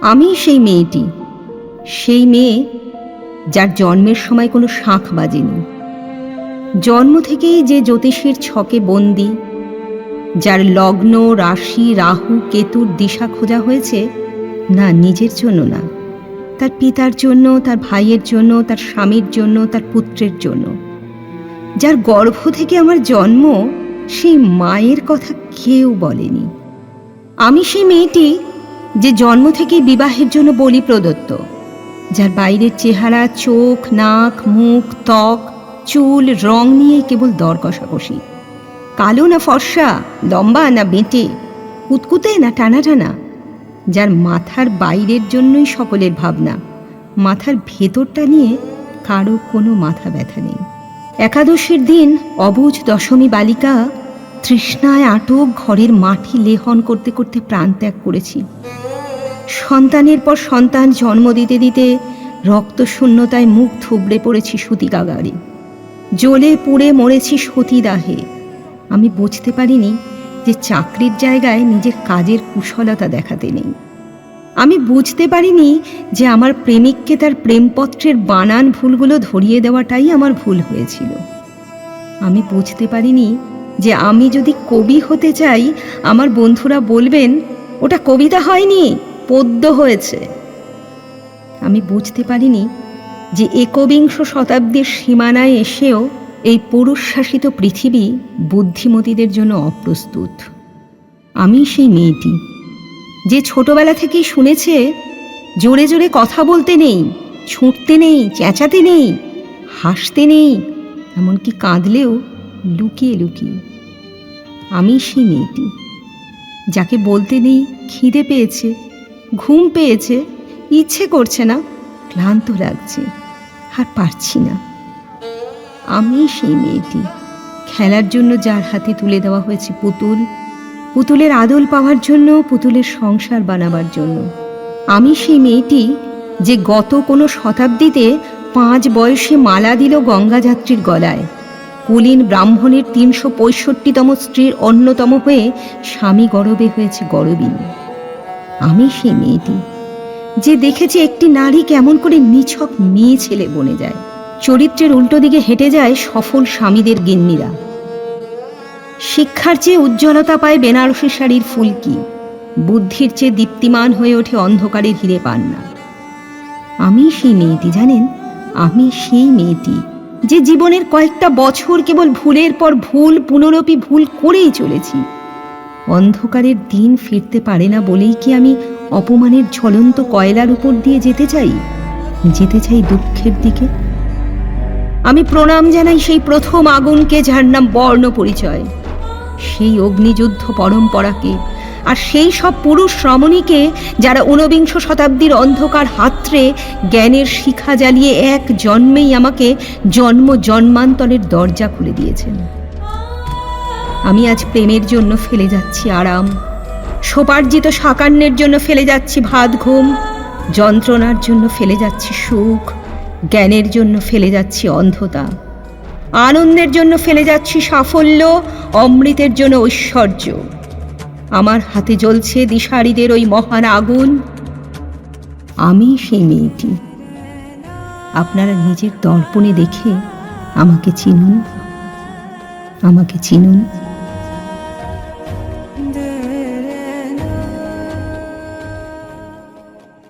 আমি সেই মেয়েটি। সেই মেয়ে যার জন্মের সময় কোনো শাঁখ বাজেনি। জন্ম থেকেই যে জ্যোতিষীর ছকে বন্দি, যার লগ্ন, রাশি, রাহু, কেতুর দিশা খোঁজা হয়েছে, না নিজের জন্য না। তার পিতার জন্য, তার ভাইয়ের জন্য, তার স্বামীর জন্য, তার পুত্রের জন্য। যার গর্ভ থেকে আমার জন্ম, সেই মায়ের কথা কেউ বলেনি। আমি সেই মেয়েটি যে জন্ম থেকেই বিবাহের জন্য বলি প্রদত্ত, যার বাইরের চেহারা, চোখ, নাক, মুখ, ত্বক, চুল, রং নিয়ে কেবল দর কষাকষি কালো না ফর্সা, লম্বা না বেঁটে কুতকুতে না টানা টানা যার মাথার বাইরের জন্যই সকলের ভাবনা, মাথার ভেতরটা নিয়ে কারও কোনো মাথা ব্যথা নেই। একাদশীর দিন অবুজ দশমী বালিকা তৃষ্ণায় আটক ঘরের মাটি লেহন করতে করতে প্রাণ ত্যাগ করেছি। সন্তানের পর সন্তান জন্ম দিতে দিতে রক্ত শূন্যতায় মুখ থুবড়ে পড়েছি সুতিকাগারে জ্বলে পুড়ে মরেছি সতীদাহে আমি বুঝতে পারিনি যে চাকরির জায়গায় নিজের কাজের কুশলতা দেখাতে নেই। আমি বুঝতে পারিনি যে আমার প্রেমিককে তার প্রেমপত্রের বানান ভুলগুলো ধরিয়ে দেওয়াটাই আমার ভুল হয়েছিল। আমি বুঝতে পারিনি যে আমি যদি কবি হতে চাই, আমার বন্ধুরা বলবেন, ওটা কবিতা হয়নি। পদ্য হয়েছে। আমি বুঝতে পারিনি যে একবিংশ শতাব্দীর সীমানায় এসেও এই পুরুষ শাসিত পৃথিবী বুদ্ধিমতীদের জন্য অপ্রস্তুত। আমি সেই মেয়েটি, যে ছোটবেলা থেকেই শুনেছে, জোরে জোরে কথা বলতে নেই, ছুটতে নেই, চেঁচাতে নেই, হাসতে নেই, এমনকি কাঁদলেও লুকিয়ে লুকিয়ে। আমি সেই মেয়েটি, যাকে বলতে নেই, খিদে পেয়েছে ঘুম পেয়েছে, ইচ্ছে করছে না, ক্লান্ত লাগছে, আর পারছি না। আমি সেই মেয়েটি। খেলার জন্য যার হাতে তুলে দেওয়া হয়েছে পুতুল, পুতুলের আদল পাওয়ার জন্য, পুতুলের সংসার বানাবার জন্য। আমি সেই মেয়েটি যে গত কোনো শতাব্দীতে পাঁচ বয়সে মালা দিল গঙ্গাযাত্রীর গলায়। কুলীন ব্রাহ্মণের তিনশো পঁয়ষট্টিতম স্ত্রীর অন্যতম হয়ে স্বামী গরবে হয়েছে গরবিনী। আমি সেই মেয়েটি। যে দেখেছে একটি নারী কেমন করে নিছক মেয়ে ছেলে বনে যায়। চরিত্রের উল্টো দিকে হেঁটে যায় সফল স্বামীদের গিন্নিরা। শিক্ষার চেয়ে উজ্জ্বলতা পায় বেনারসি শাড়ির ফুলকি। বুদ্ধির চেয়ে দীপ্তিমান হয়ে ওঠে অন্ধকারের হিরে পান্না। আমি সেই মেয়েটি, জানেন? আমি সেই মেয়েটি, যে জীবনের কয়েকটা বছর কেবল ভুলের পর ভুল, পুনরপি ভুল করেই চলেছি। অন্ধকারের দিন ফিরতে পারে না বলেই কি আমি অপমানের ঝলন্ত কয়লার উপর দিয়ে যেতে চাই? যেতে চাই দুঃখের দিকে। আমি প্রণাম জানাই সেই প্রথম আগুনকে যার নাম বর্ণ পরিচয়। সেই অগ্নিযুদ্ধ পরম্পরাকে আর সেই সব পুরুষ রমণীকে যারা ঊনবিংশ শতাব্দীর অন্ধকার হাতরে জ্ঞানের শিখা জ্বালিয়ে এক জন্মেই আমাকে জন্ম জন্মান্তরের দরজা খুলে দিয়েছেন। আমি আজ প্রেমের জন্য ফেলে যাচ্ছি আরাম। সোপার্জিত সাকান্যের জন্য ফেলে যাচ্ছি ভাত, ঘুম। যন্ত্রণার জন্য ফেলে যাচ্ছি সুখ। জ্ঞানের জন্য ফেলে যাচ্ছি অন্ধতা। আনন্দের জন্য ফেলে যাচ্ছি সাফল্য। অমৃতের জন্য ঐশ্বর্য। আমার হাতে জ্বলছে দিশারিদের ওই মহান আগুন। আমি সেই মেয়েটি। আপনারা নিজের দর্পণে দেখে আমাকে চিনুন। আমাকে চিনুন।